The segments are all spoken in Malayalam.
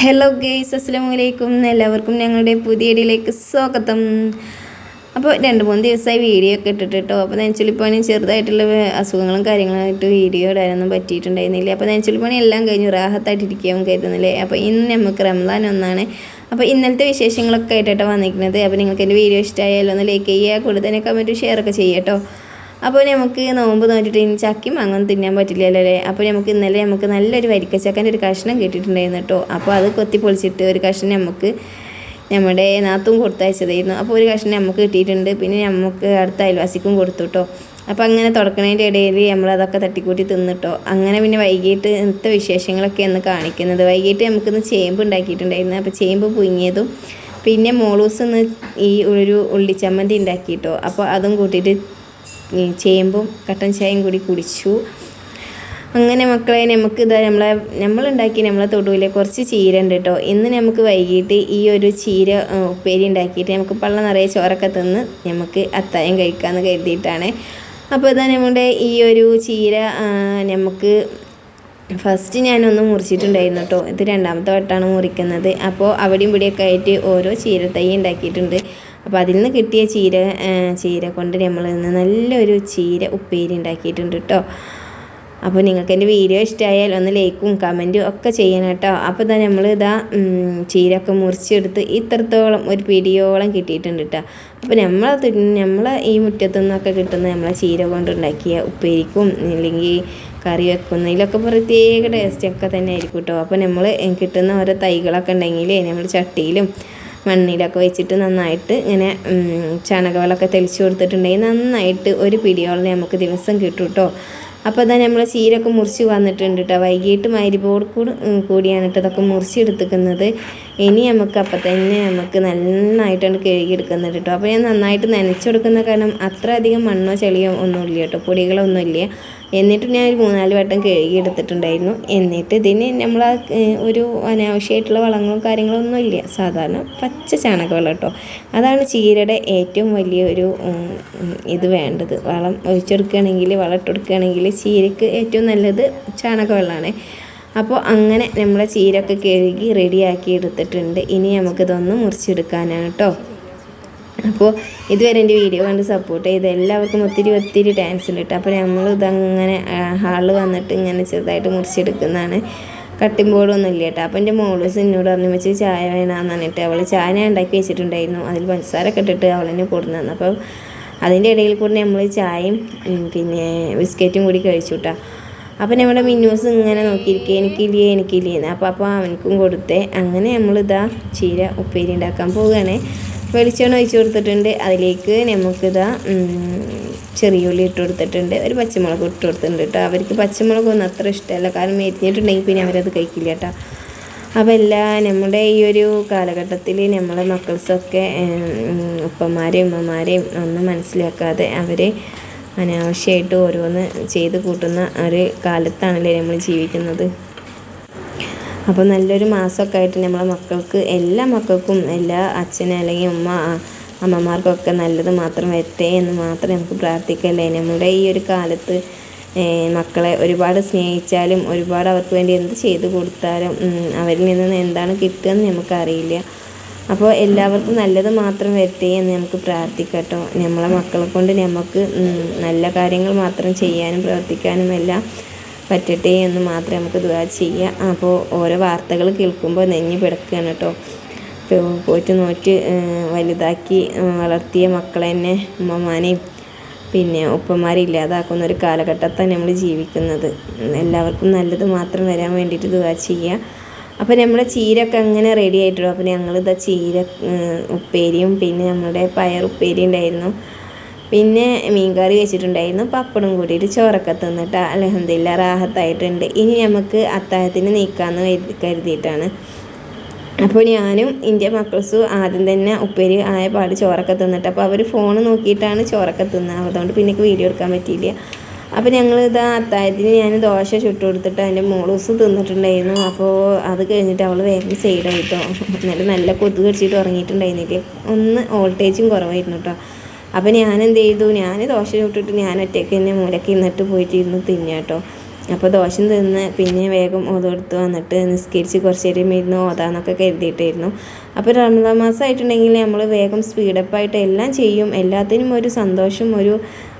ഹലോ ഗെയ്സ് അസ്സലാമു അലൈക്കും എല്ലാവർക്കും ഞങ്ങളുടെ പുതിയ ഇടയിലേക്ക് സ്വാഗതം. അപ്പോൾ രണ്ട് മൂന്ന് ദിവസമായി വീഡിയോ ഒക്കെ ഇട്ടിട്ട് കേട്ടോ അപ്പോൾ നെഞ്ചുലിപ്പണി ചെറുതായിട്ടുള്ള അസുഖങ്ങളും കാര്യങ്ങളായിട്ട് വീഡിയോ ഇടാനൊന്നും പറ്റിയിട്ടുണ്ടായിരുന്നില്ല. അപ്പോൾ നെഞ്ചുലിപ്പണി എല്ലാം കഴിഞ്ഞു റാഹത്തായിട്ടിരിക്കുകയും കരുതുന്നില്ലേ? അപ്പോൾ ഇന്ന് നമുക്ക് റംസാൻ ഒന്നാണ്. അപ്പോൾ ഇന്നലത്തെ വിശേഷങ്ങളൊക്കെ ആയിട്ടാണ് വന്നിരിക്കുന്നത്. അപ്പോൾ നിങ്ങൾക്ക് എന്റെ വീഡിയോ ഇഷ്ടമായാലും ഒന്ന് ലൈക്ക് ചെയ്യുക. കൂടുതൽ തന്നെ കമന്റ് ഷെയർ ഒക്കെ ചെയ്യാം കേട്ടോ അപ്പോൾ നമുക്ക് നോമ്പ് നോറ്റിട്ട് ഇനി ചക്കിയും അങ്ങനെ തിന്നാൻ പറ്റില്ലല്ലോ അല്ലേ? അപ്പോൾ നമുക്ക് ഇന്നലെ നമുക്ക് നല്ലൊരു വരിക്കച്ചക്കന്റെ ഒരു കഷ്ണം കിട്ടിയിട്ടുണ്ടായിരുന്നു കേട്ടോ. അപ്പോൾ അത് കൊത്തി പൊളിച്ചിട്ട് ഒരു കഷ്ണം നമുക്ക് നമ്മുടെ നാത്തും കൊടുത്തയച്ചതായിരുന്നു. അപ്പോൾ ഒരു കഷ്ണം നമുക്ക് കിട്ടിയിട്ടുണ്ട്. പിന്നെ നമുക്ക് അടുത്ത അയൽവാസിക്കും കൊടുത്തു കേട്ടോ. അപ്പോൾ അങ്ങനെ തുടക്കണതിന്റെ ഇടയിൽ നമ്മളതൊക്കെ തട്ടിക്കൂട്ടി തിന്നിട്ടോ അങ്ങനെ പിന്നെ വൈകിട്ട് ഇന്നത്തെ വിശേഷങ്ങളൊക്കെ ഒന്ന് കാണിക്കുന്നത്. വൈകിട്ട് നമുക്കിന്ന് ചേമ്പ് ഉണ്ടാക്കിയിട്ടുണ്ടായിരുന്നു. അപ്പോൾ ചേമ്പ് പുങ്ങിയതും പിന്നെ മോളൂസ് ഈ ഒരു ഉള്ളിച്ചമ്മന്തി ഉണ്ടാക്കിയിട്ടോ അപ്പോൾ അതും കൂട്ടിയിട്ട് ചേമ്പും കട്ടൻ ചായയും കൂടി കുടിച്ചു. അങ്ങനെ മക്കളെ നമുക്ക് ഇതാ നമ്മളെ നമ്മളുണ്ടാക്കി നമ്മളെ തൊടുവിലെ കുറച്ച് ചീര ഉണ്ട് കേട്ടോ ഇന്ന് നമുക്ക് വൈകിട്ട് ഈ ഒരു ചീര ഉപ്പേരി ഉണ്ടാക്കിയിട്ട് നമുക്ക് പള്ള നിറയെ ചോറൊക്കെ തിന്ന് നമുക്ക് അത്തായം കഴിക്കാമെന്ന് കരുതിയിട്ടാണ്. അപ്പോൾ ഇതാ നമ്മുടെ ഈ ഒരു ചീര നമുക്ക് ഫസ്റ്റ് ഞാനൊന്ന് മുറിച്ചിട്ടുണ്ടായിരുന്നു കേട്ടോ ഇത് രണ്ടാമത്തെ വട്ടമാണ് മുറിക്കുന്നത്. അപ്പോൾ അവിടെയും ഇവിടെയൊക്കെ ആയിട്ട് ഓരോ ചീരത്തൈ ഉണ്ടാക്കിയിട്ടുണ്ട്. അപ്പോൾ അതിൽ നിന്ന് കിട്ടിയ ചീര ചീര കൊണ്ട് നമ്മൾ ഇന്ന് നല്ലൊരു ചീര ഉപ്പേരി ഉണ്ടാക്കിയിട്ടുണ്ട് കേട്ടോ അപ്പോൾ നിങ്ങൾക്ക് എന്റെ വീഡിയോ ഇഷ്ടമായാൽ ഒന്ന് ലൈക്കും കമന്റും ഒക്കെ ചെയ്യണം കേട്ടോ അപ്പോൾ ഇതാ നമ്മൾ ഇതാ ചീരൊക്കെ മുറിച്ചെടുത്ത് ഇത്രത്തോളം ഒരു പിടിയോളം കിട്ടിയിട്ടുണ്ട് കേട്ടോ അപ്പോൾ നമ്മൾ നമ്മൾ ഈ മുറ്റത്തു നിന്നൊക്കെ കിട്ടുന്ന നമ്മളെ ചീര കൊണ്ടുണ്ടാക്കിയ ഉപ്പേരിക്കും അല്ലെങ്കിൽ കറി വെക്കുന്ന ഇതിലൊക്കെ പ്രത്യേക ടേസ്റ്റൊക്കെ തന്നെ ആയിരിക്കും കേട്ടോ അപ്പോൾ നമ്മൾ കിട്ടുന്ന ഓരോ തൈകളൊക്കെ ഉണ്ടെങ്കിൽ നമ്മൾ ചട്ടിയിലും മണ്ണിലൊക്കെ വെച്ചിട്ട് നന്നായിട്ട് ഇങ്ങനെ ചാണകവെള്ളമൊക്കെ തെളിച്ച് കൊടുത്തിട്ടുണ്ടെങ്കിൽ നന്നായിട്ട് ഒരു പിടിയോളം നമുക്ക് ദിവസം കിട്ടും കേട്ടോ അപ്പോൾ അതാ നമ്മൾ ചീരൊക്കെ മുറിച്ച് വന്നിട്ടുണ്ട് കേട്ടോ വൈകിട്ട് മരിപ്പോട് കൂടിയാണ് കേട്ടോ ഇതൊക്കെ മുറിച്ചെടുത്തിക്കുന്നത് ഇനി നമുക്ക് അപ്പം തന്നെ നമുക്ക് നന്നായിട്ടാണ് കഴുകിയെടുക്കുന്നത് കേട്ടോ. അപ്പോൾ ഞാൻ നന്നായിട്ട് നനച്ചെടുക്കുന്ന കാരണം അത്ര അധികം മണ്ണോ ചെളിയോ ഒന്നും ഒന്നുമില്ല കേട്ടോ. പൊടികളൊന്നുമില്ല. എന്നിട്ട് ഞാൻ ഒരു മൂന്നാൽ വട്ടം കഴുകി എടുത്തിട്ടുണ്ടായിരുന്നു എന്നിട്ട് ഇതിന് നമ്മൾ ഒരു അനാവശ്യമായിട്ടുള്ള വളങ്ങളും കാര്യങ്ങളും ഒന്നും ഇല്ല. സാധാരണ പച്ച ചാണകവെള്ളം കേട്ടോ. അതാണ് ചീരയുടെ ഏറ്റവും വലിയ ഒരു ഉം, ഉം, ഇത് വേണ്ടത്. വളം ഒഴിച്ചെടുക്കുകയാണെങ്കിൽ വളം ഇട്ടെടുക്കുകയാണെങ്കിൽ ചീരയ്ക്ക് ഏറ്റവും നല്ലത് ചാണകവെള്ളമാണ് അപ്പോൾ അങ്ങനെ നമ്മളെ ചീരൊക്കെ കഴുകി റെഡിയാക്കി എടുത്തിട്ടുണ്ട്. ഇനി നമുക്കിതൊന്ന് മുറിച്ചെടുക്കാനാണ് കേട്ടോ അപ്പോൾ ഇതുവരെ എന്റെ വീഡിയോ കണ്ട് സപ്പോർട്ട് ചെയ്ത് എല്ലാവർക്കും ഒത്തിരി ഒത്തിരി ടാൻസ് ഉണ്ട് കേട്ടോ അപ്പോൾ നമ്മൾ ഇതങ്ങനെ ഹാളിൽ വന്നിട്ട് ഇങ്ങനെ ചെറുതായിട്ട് മുറിച്ചെടുക്കുന്നതാണ്. കട്ടിംഗ് ബോർഡൊന്നും ഇല്ല കേട്ടോ അപ്പോൾ എന്റെ മോളൂസ് എന്നോട് പറഞ്ഞു വെച്ച് ചായ വേണമെന്ന് പറഞ്ഞിട്ട് അവൾ ചായ ഉണ്ടാക്കി വെച്ചിട്ടുണ്ടായിരുന്നു. അതിൽ പഞ്ചസാരൊക്കെ ഇട്ടിട്ട് അവൾ തന്നെ കൊടുന്നു അപ്പോൾ അതിന്റെ ഇടയിൽ കൂടി നമ്മൾ ചായയും പിന്നെ ബിസ്ക്കറ്റും കൂടി കഴിച്ചു കേട്ടോ അപ്പം നമ്മുടെ മിന്നൂസ് ഇങ്ങനെ നോക്കിയിരിക്കുക എനിക്കില്ലേ എനിക്കില്ലേന്ന് അപ്പോൾ അപ്പോൾ അവനക്കും കൊടുത്തേ. അങ്ങനെ നമ്മളിതാ ചീര ഉപ്പേരി ഉണ്ടാക്കാൻ പോവുകയാണ്. വെളിച്ചെണ്ണ ഒഴിച്ച് കൊടുത്തിട്ടുണ്ട്. അതിലേക്ക് നമുക്കിതാ ഉം, ചെറിയ ഉള്ളി ഇട്ട് കൊടുത്തിട്ടുണ്ട്. ഒരു പച്ചമുളക് ഇട്ട് കൊടുത്തിട്ടുണ്ട് കേട്ടോ. അവർക്ക് പച്ചമുളകൊന്നും അത്ര ഇഷ്ടമല്ല. കാരണം എരിഞ്ഞിട്ടുണ്ടെങ്കിൽ പിന്നെ അവരത് കഴിക്കില്ല കേട്ടോ. അപ്പോൾ എല്ലാ നമ്മുടെ ഈ ഒരു കാലഘട്ടത്തിൽ നമ്മളെ മക്കൾസൊക്കെ ഉപ്പന്മാരെയും ഉമ്മമാരെയും ഒന്നും മനസ്സിലാക്കാതെ അവർ അനാവശ്യമായിട്ട് ഓരോന്ന് ചെയ്ത് കൂട്ടുന്ന ഒരു കാലത്താണല്ലേ നമ്മൾ ജീവിക്കുന്നത്. അപ്പോൾ നല്ലൊരു മാസമൊക്കെ ആയിട്ട് നമ്മളെ മക്കൾക്ക് എല്ലാ മക്കൾക്കും എല്ലാ അച്ഛനും അല്ലെങ്കിൽ ഉമ്മ അമ്മമാർക്കൊക്കെ നല്ലത് മാത്രം വരട്ടെ എന്ന് മാത്രം നമുക്ക് പ്രാർത്ഥിക്കല്ലേ നമ്മുടെ ഈ ഒരു കാലത്ത് മക്കളെ ഒരുപാട് സ്നേഹിച്ചാലും ഒരുപാട് അവർക്ക് വേണ്ടി എന്ത് ചെയ്തു കൊടുത്താലും അവരിൽ നിന്ന് എന്താണ് കിട്ടുകയെന്ന് നമുക്കറിയില്ല. അപ്പോൾ എല്ലാവർക്കും നല്ലത് മാത്രം വരട്ടെ എന്ന് നമുക്ക് പ്രാർത്ഥിക്കട്ടോ. നമ്മളെ മക്കളെ കൊണ്ട് നമുക്ക് നല്ല കാര്യങ്ങൾ മാത്രം ചെയ്യാനും പ്രവർത്തിക്കാനും എല്ലാം പറ്റട്ടെ എന്ന് മാത്രം നമുക്ക് ദുആ ചെയ്യാം. അപ്പോൾ ഓരോ വാർത്തകൾ കേൾക്കുമ്പോൾ നെഞ്ഞ് പിടക്കുകയാണ് കേട്ടോ പോയിട്ട് നോറ്റ് വലുതാക്കി വളർത്തിയ മക്കളെ തന്നെ ഉമ്മമാനെയും പിന്നെ ഉപ്പമാരെ ഇല്ലാതാക്കുന്ന ഒരു കാലഘട്ടത്താണ് നമ്മൾ ജീവിക്കുന്നത്. എല്ലാവർക്കും നല്ലത് മാത്രം വരാൻ വേണ്ടിയിട്ട് ദുആ ചെയ്യുക അപ്പോൾ നമ്മുടെ ചീരൊക്കെ അങ്ങനെ റെഡി ആയിട്ടുള്ളൂ അപ്പോൾ ഞങ്ങളിതാ ചീര ഉപ്പേരിയും പിന്നെ നമ്മുടെ പയർ ഉപ്പേരി ഉണ്ടായിരുന്നു. പിന്നെ മീൻകറി വെച്ചിട്ടുണ്ടായിരുന്നു. പപ്പടും കൂടിയിട്ട് ചോറൊക്കെ തിന്നിട്ട് അലഹമില്ല റാഹത്തായിട്ടുണ്ട്. ഇനി നമുക്ക് അത്താഴത്തിന് നീക്കാമെന്ന് കരുതിയിട്ടാണ്. അപ്പോൾ ഞാനും ഇന്ത്യ മക്കൾസും ആദ്യം തന്നെ ഉപ്പേരി ആയ പാട് ചോറൊക്കെ തിന്നിട്ട് അപ്പോൾ അവർ ഫോൺ നോക്കിയിട്ടാണ് ചോറൊക്കെ തിന്നത് അതുകൊണ്ട് പിന്നെ വീഡിയോ എടുക്കാൻ പറ്റിയില്ല. അപ്പോൾ ഞങ്ങൾ ഇതാ അത്താഴത്തിന് ഞാൻ ദോശ ചുട്ട് കൊടുത്തിട്ട് അതിന്റെ മോളൂസ് തിന്നിട്ടുണ്ടായിരുന്നു. അപ്പോൾ അത് കഴിഞ്ഞിട്ട് അവൾ വേഗം സൈഡായിട്ടോ. എന്നിട്ട് നല്ല കൊതുക് കടിച്ചിട്ട് ഉറങ്ങിയിട്ടുണ്ടായിരുന്നില്ല? ഒന്ന് വോൾട്ടേജും കുറവായിരുന്നു കേട്ടോ അപ്പോൾ ഞാൻ എന്ത് ചെയ്തു? ഞാൻ ദോശ ചുട്ടിട്ട് ഞാൻ ഒറ്റയ്ക്ക് തന്നെ മൂലക്ക് ഇന്നിട്ട് പോയിട്ട് ഇരുന്ന് തിന്നാട്ടോ അപ്പോൾ ദോശം തിന്ന് പിന്നെ വേഗം ഓതെടുത്ത് വന്നിട്ട് നിസ്കരിച്ച് കുറച്ച് നേരം ഇരുന്ന് ഓതാന്നൊക്കെ കരുതിയിട്ടായിരുന്നു. അപ്പോൾ റമദാൻ മാസമായിട്ടുണ്ടെങ്കിൽ നമ്മൾ വേഗം സ്പീഡപ്പായിട്ട് എല്ലാം ചെയ്യും. എല്ലാത്തിനും ഒരു സന്തോഷം ഒരു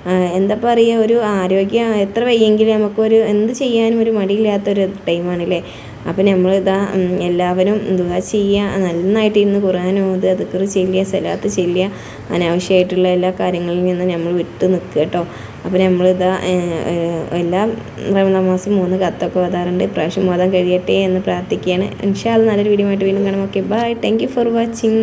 എന്താ പറയുക ഒരു ആരോഗ്യം എത്ര വയ്യെങ്കിലും നമുക്കൊരു എന്ത് ചെയ്യാനും ഒരു മടിയില്ലാത്തൊരു ടൈമാണല്ലേ? അപ്പം നമ്മൾ ഇതാ എല്ലാവരും എന്താ ചെയ്യുക നന്നായിട്ട് ഇന്ന് ഖുർആൻ ദിക്ർ ചെല്ലുക സലാത്ത് ചെല്ലുക അനാവശ്യമായിട്ടുള്ള എല്ലാ കാര്യങ്ങളിൽ നിന്ന് നമ്മൾ വിട്ട് നിൽക്കുക കേട്ടോ. അപ്പോൾ നമ്മളിതാ എല്ലാ റമദാൻ മാസം മൂന്ന് കത്തൊക്കെ ഓതാറുണ്ട്. ഇപ്രാവശ്യം ഓതാൻ കഴിയട്ടെ എന്ന് പ്രാർത്ഥിക്കുകയാണ്. ഇൻഷാൽ നല്ലൊരു വീഡിയോ ആയിട്ട് വീണ്ടും കാണാം. Okay bye thank you for watching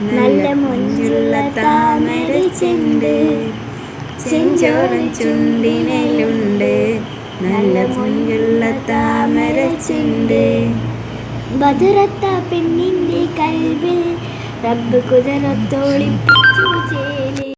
നല്ല മൊഞ്ചുള്ള താമര ചെണ്ട് ചെഞ്ചോറൻ ചുണ്ടിനുണ്ട് നല്ല മുഞ്ചുള്ള താമര ചെണ്ട്. ബദറത്ത പെണ്ണിന്റെ കൽവിൽ റബ്ബ് കുതിരത്തോളിപ്പിച്ചു ചേ